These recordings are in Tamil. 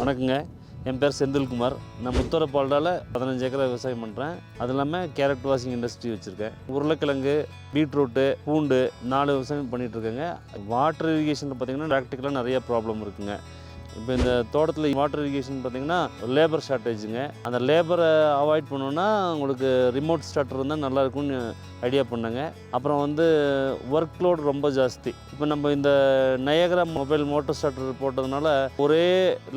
வணக்கங்க. என் பேர் செந்தில்குமார். நான் முத்தரப்பால்டால் பதினஞ்சு ஏக்கரை விவசாயம் பண்ணுறேன் அது இல்லாமல் கேரட் வாஷிங் இண்டஸ்ட்ரி வச்சுருக்கேன். உருளைக்கிழங்கு பீட்ரூட்டு பூண்டு நாலு விவசாயம் பண்ணிகிட்ருக்கேங்க இருக்கேங்க. வாட்டர் இரிகேஷனில் பார்த்தீங்கன்னா ப்ராக்டிக்கலாக நிறைய ப்ராப்ளம் இருக்குங்க. இப்போ இந்த தோட்டத்தில் வாட்டர் இரிகேஷன் பார்த்தீங்கன்னா லேபர் ஷார்ட்டேஜுங்க அந்த லேபரை அவாய்ட் பண்ணோன்னா உங்களுக்கு ரிமோட் ஸ்டார்டர் இருந்தால் நல்லாயிருக்கும்னு ஐடியா பண்ணேங்க. அப்புறம் வந்து ஒர்க் லோடு ரொம்ப ஜாஸ்தி. இப்போ நம்ம இந்த நயகரா மொபைல் மோட்டர் ஸ்டார்டர் போட்டதுனால ஒரே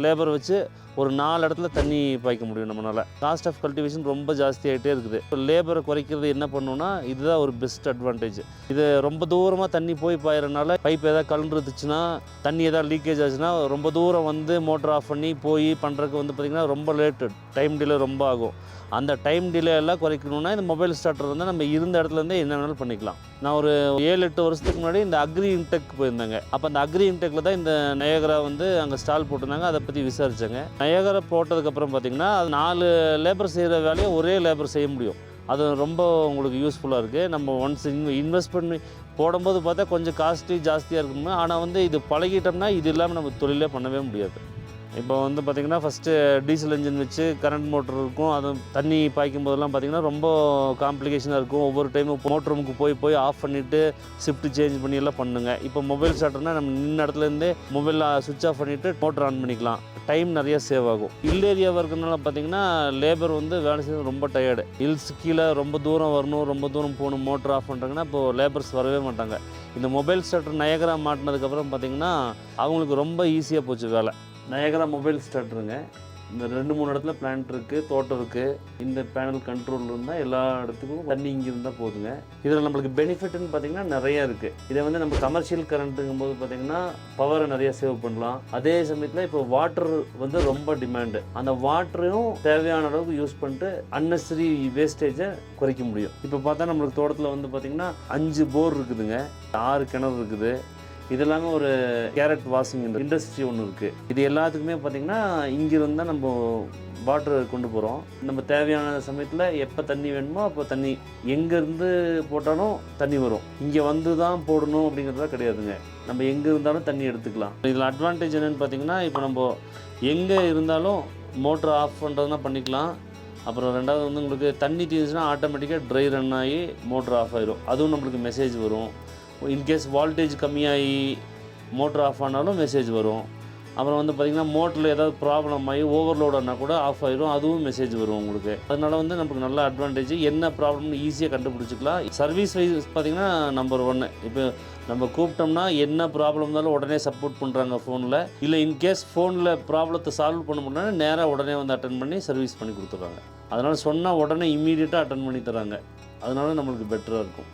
லேபர் வச்சு ஒரு நாலு இடத்துல தண்ணி பாய்க்க முடியும் நம்மளால் காஸ்ட் ஆஃப் கல்டிவேஷன் ரொம்ப ஜாஸ்தி ஆகிட்டே இருக்குது. இப்போ லேபரை குறைக்கிறது என்ன பண்ணணும்னா இதுதான் ஒரு பெஸ்ட் அட்வான்டேஜ் இது ரொம்ப தூரமாக தண்ணி போய் பாயிறனால பைப் ஏதாவது கலந்துருச்சுன்னா தண்ணி எதாவது லீக்கேஜ் ஆச்சுன்னா ரொம்ப தூரம் வந்து மோட்டர் ஆஃப் பண்ணி போய் பண்ணுறதுக்கு வந்து பார்த்திங்கன்னா ரொம்ப லேட்டு டைம் டிலே ரொம்ப ஆகும். அந்த டைம் டிலே எல்லாம் குறைக்கணும்னா இந்த மொபைல் ஸ்டார்டர் வந்து நம்ம இருந்த இடத்துல இருந்தே என்ன வேணாலும் பண்ணிக்கலாம். நான் ஒரு ஏழு எட்டு வருஷத்துக்கு முன்னாடி இந்த அக்ரி இன்டெக் போயிருந்தேங்க. அப்போ அந்த அக்ரி இன்டெக்கில் தான் இந்த நயகரா வந்து அங்கே ஸ்டால் போட்டிருந்தாங்க. அதை பற்றி விசாரித்தேங்க நயகரா போட்டதுக்கப்புறம் பார்த்திங்கன்னா அது நாலு லேபர் செய்கிற வேலையை ஒரே லேபர் செய்ய முடியும். அது ரொம்ப உங்களுக்கு யூஸ்ஃபுல்லாக இருக்குது நம்ம ஒன்ஸ் இன்வெஸ்ட் பண்ணி போடும்போது பார்த்தா கொஞ்சம் காஸ்ட்லி ஜாஸ்தியாக இருக்குங்க ஆனால் வந்து இது பழகிட்டோம்னா இது இல்லாமல் நம்ம தொழிலே பண்ணவே முடியாது. இப்போ வந்து பார்த்திங்கன்னா ஃபஸ்ட்டு டீசல் இன்ஜின் வச்சு கரண்ட் மோட்டர் இருக்கும். அது தண்ணி பாய்க்கும் போதெல்லாம் பார்த்திங்கன்னா ரொம்ப காம்ப்ளிகேஷனாக இருக்கும். ஒவ்வொரு டைமும் மோட்டர் ரூமுக்கு போய் போய் ஆஃப் பண்ணிவிட்டு ஷிஃப்ட் சேஞ்ச் பண்ணி எல்லாம் பண்ணுங்க. இப்போ மொபைல் ஸ்டார்டர்னால் நம்ம நின்ன இடத்துல இருந்தே மொபைலில் சுவிட்ச் ஆஃப் பண்ணிவிட்டு மோட்டர் ஆன் பண்ணிக்கலாம். டைம் நிறைய சேவ் ஆகும். ஹில் ஏரியாவாக இருக்கிறதுனால பார்த்தீங்கன்னா லேபர் வந்து வேலை செய்யறது ரொம்ப டயர்டு ஹில்ஸ் கீழே ரொம்ப தூரம் வரணும் ரொம்ப தூரம் போகணும் மோட்டர் ஆஃப் பண்ணுறாங்கன்னா இப்போது லேபர்ஸ் வரவே மாட்டாங்க. இந்த மொபைல் ஸ்டார்டர் நயகரா மாட்டினதுக்கப்புறம் பார்த்தீங்கன்னா அவங்களுக்கு ரொம்ப ஈஸியாக போச்சு வேலை. நயகரா மொபைல் ஸ்டார்ட்ருங்க இந்த ரெண்டு மூணு இடத்துல பிளான்ட் இருக்குது தோட்டம் இருக்குது இந்த பேனல் கண்ட்ரோல் இருந்தால் எல்லா இடத்துக்கும் தண்ணி இங்கே இருந்தால் போதுங்க. இதில் நம்மளுக்கு பெனிஃபிட்னு பார்த்தீங்கன்னா நிறைய இருக்குது இதை வந்து நம்ம கமர்ஷியல் கரண்ட்டுங்கும் போது பார்த்திங்கன்னா பவரை நிறையா சேவ் பண்ணலாம். அதே சமயத்தில் இப்போ வாட்டர் வந்து ரொம்ப டிமாண்டு அந்த வாட்டரையும் தேவையான அளவுக்கு யூஸ் பண்ணிட்டு அன்னெசரி வேஸ்டேஜை குறைக்க முடியும். இப்போ பார்த்தா நம்மளுக்கு தோட்டத்தில் வந்து பார்த்திங்கன்னா அஞ்சு போர் இருக்குதுங்க. ஆறு கிணறு இருக்குது. இது இல்லாமல் ஒரு கேரட் வாஷிங் இண்டஸ்ட்ரி ஒன்று இருக்குது இது எல்லாத்துக்குமே பார்த்திங்கன்னா இங்கிருந்து தான் நம்ம வாட்டர் கொண்டு போகிறோம் நம்ம தேவையான சமயத்தில் எப்போ தண்ணி வேணுமோ அப்போ தண்ணி எங்கேருந்து போட்டாலும் தண்ணி வரும். இங்கே வந்து தான் போடணும் அப்படிங்கிறதா கிடையாதுங்க. நம்ம எங்கே இருந்தாலும் தண்ணி எடுத்துக்கலாம். இதில் அட்வான்டேஜ் என்னென்னு பார்த்தீங்கன்னா இப்போ நம்ம எங்கே இருந்தாலும் மோட்டர் ஆஃப் பண்ணுறதுனா பண்ணிக்கலாம். அப்புறம் ரெண்டாவது வந்து உங்களுக்கு தண்ணி தீர்ந்துச்சுன்னா ஆட்டோமேட்டிக்காக ட்ரை ரன் ஆகி மோட்டர் ஆஃப் ஆயிரும். அதுவும் நம்மளுக்கு மெசேஜ் வரும். இன்கேஸ் வால்டேஜ் கம்மியாகி மோட்ரு ஆஃப் ஆனாலும் மெசேஜ் வரும். அப்புறம் வந்து பார்த்திங்கன்னா மோட்டரில் ஏதாவது ப்ராப்ளம் ஆகி ஓவர்லோட் ஆனால் கூட ஆஃப் ஆயிரும். அதுவும் மெசேஜ் வரும் உங்களுக்கு. அதனால வந்து நமக்கு நல்ல அட்வான்டேஜ் என்ன ப்ராப்ளம்னு ஈஸியாக கண்டுபிடிச்சிக்கலாம். சர்வீஸ் வைஸ் பார்த்திங்கன்னா நம்பர் ஒன்று இப்போ நம்ம கூப்பிட்டோம்னா என்ன ப்ராப்ளம் இருந்தாலும் உடனே சப்போர்ட் பண்ணுறாங்க ஃபோனில் இல்லை இன்கேஸ் ஃபோனில் ப்ராப்ளத்தை சால்வ் பண்ண முடியலன்னா நேராக உடனே வந்து அட்டன் பண்ணி சர்வீஸ் பண்ணி கொடுத்துட்றாங்க. அதனால் சொன்னால் உடனே இம்மீடியட்டாக அட்டன் பண்ணி தராங்க. அதனால நம்மளுக்கு பெட்டராக இருக்கும்.